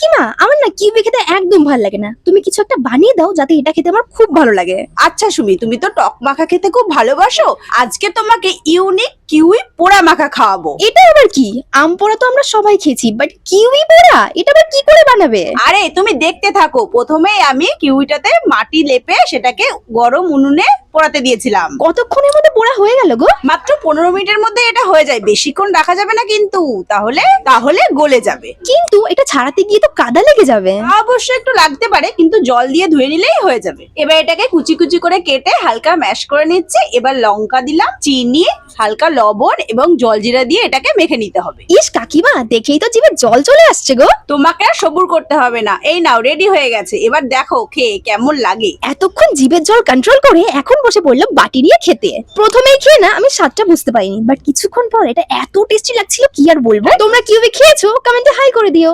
কাকিমা আমার না কিউবি খেতে একদম ভালো লাগে না। তুমি কিছু একটা বানিয়ে দাও, যাতে এটা খেতে আমার খুব ভালো লাগে। আচ্ছা সুমি, তুমি তো টক মাখা খেতে খুব ভালোবাসো। আজকে তোমাকে ইউনিক কিউই পোড়া মাখা খাওয়াবো। এটা আবার কি? আম পোড়া তো আমরা সবাই খেয়েছি বাট কিউই পোড়া? এটা আবার কি করে বানাবে? আরে তুমি দেখতে থাকো। প্রথমে আমি কিউইটাতে মাটি লেপে সেটাকে গরম উনুনে পোড়াতে দিয়েছিলাম। কতক্ষণের মধ্যে পোড়া হয়ে গেল গো? মাত্র পনেরো মিনিটের মধ্যে এটা হয়ে যায়। বেশিক্ষণ রাখা যাবে না কিন্তু তাহলে তাহলে গলে যাবে। কিন্তু এটা ছাড়াতে গিয়ে তো কাদা লেগে যাবে। অবশ্য একটু লাগতে পারে কিন্তু জল দিয়ে ধুয়ে নিলেই হয়ে যাবে। এবার এটাকে কুচি কুচি করে কেটে হালকা ম্যাশ করে নিচ্ছে। এবার লঙ্কা দিলাম চিনি হালকা লবণ এবং জলজিরা দিয়ে এটাকে মেখে নিতে হবে। ইস, কাকিমা, দেখেই তো জিভে জল চলে আসছে গো। তোমাকে আর সবুর করতে হবে না। এই নাও রেডি হয়ে গেছে। এবার দেখো খেয়ে কেমন লাগে। এতক্ষণ জিভের জল কন্ট্রোল করে এখন বসে পড়লাম বাটি নিয়ে খেতে। প্রথমেই খেয়ে না, আমি স্বাদটা বুঝতে পারিনি। বাট কিছুক্ষণ পর এটা এত টেস্টি লাগছিল, কি আর বলব? তোমরা কীভাবে খেয়েছো? কমেন্টে হাই করে দিও।